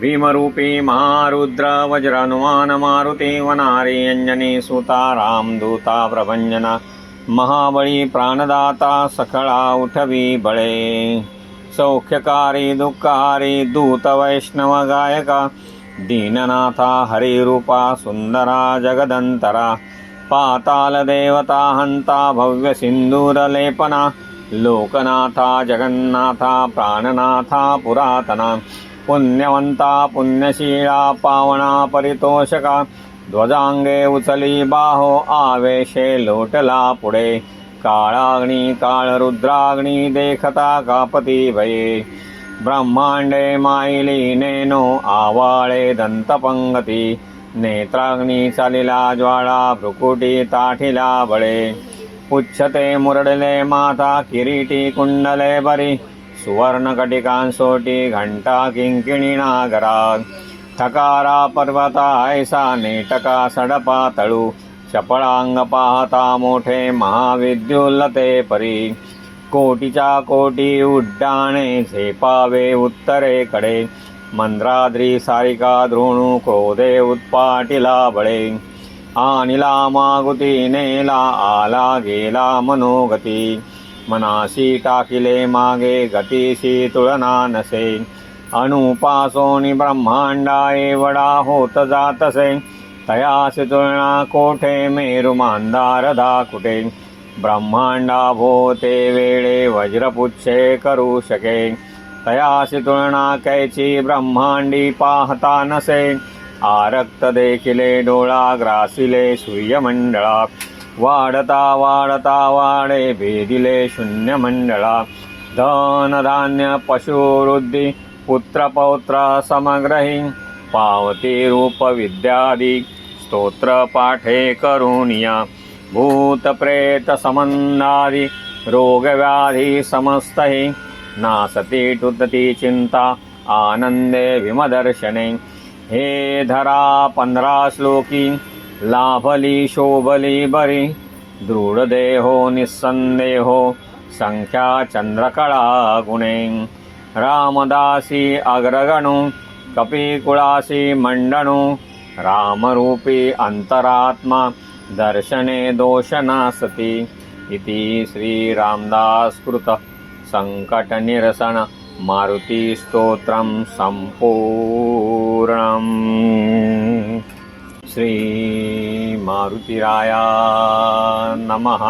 भीमरूपी महारुद्र वज्रनुमान मारुती वनारी अंजनी सुता रामदूता प्रभंजना महाबळी प्राणदाता सकळा उठवी बळे। सौख्यकारी दुःखकारी दूत वैष्णव गायका दीननाथा हरिरूपा सुंदरा जगदंतरा पाताल देवता हंता भव्य सिंदूरलेपना लोकनाथा जगन्नाथा प्राणनाथा पुरातना पुण्यवंता पुण्यशीला पावना परितोषका ध्वजांगे उचली बाहो आवेशे लोटला पुढे। काळाग्नी काळरुद्राग्नी देखता कापती भये। ब्रह्मांडे माईली नेनो आवाळे दंतपंगती। नेत्राग्नी चालिला ज्वाळा भ्रुकुटी ताठिला बळे। पुच्छते मुरडले माता किरीटी कुंडले बरी। सुवर्णकटिकांसोटी घंटा किंकिणी नागराग थकारा पर्वता ऐसा नेटका सडपा तळू चपळांग पाहता मोठे महाविद्युल्लते परी कोटीच्या कोटी उड्डाणे झेपावे उत्तरेकडे मंद्राद्री सारिका द्रोणू क्रोधे उत्पाटिला बळे आनिला मागुती नेला आला गेला मनोगती मनासी टाकिले मागे गतीशी तुळना नसे अनुपासोनी ब्रह्मांडा एवढा होत जातसे। तयासी तुलना कोठे मेरु मांदार कुठे। ब्रह्मांडा भोते वेळे वज्रपुच्छे करू शके। तयासी तुलना कैची ब्रह्मांडी पाहता नसे। आरक्त देखिले डोळा ग्रासिले सूर्यमंडळा। वाढता वाढता वाढे भेदिले शून्य मंडळा धन धान्य पशुवृद्धी पुत्रपौत्र समग्रही पावती रूप विद्यादी स्तोत्र पाठे करुणिया भूत प्रेत समंदादी समस्तहि नासती टुतती चिंता आनंदे विमदर्शने. हे धरा पंधरा श्लोकी लाबलिशोभलिबरी दृढदेहो निःसन्देहो संख्याचन्द्रकलागुणे रामदासी अग्रगणु कपिकुलासीमण्डनू रामरूपी अन्तरात्मा दर्शने दोष सति इति श्रीरामदासकृतः सङ्कटनिरसनमारुतिस्तोत्रं सम्पूर्णम्। શ્રી મારુતિરાયા નમઃ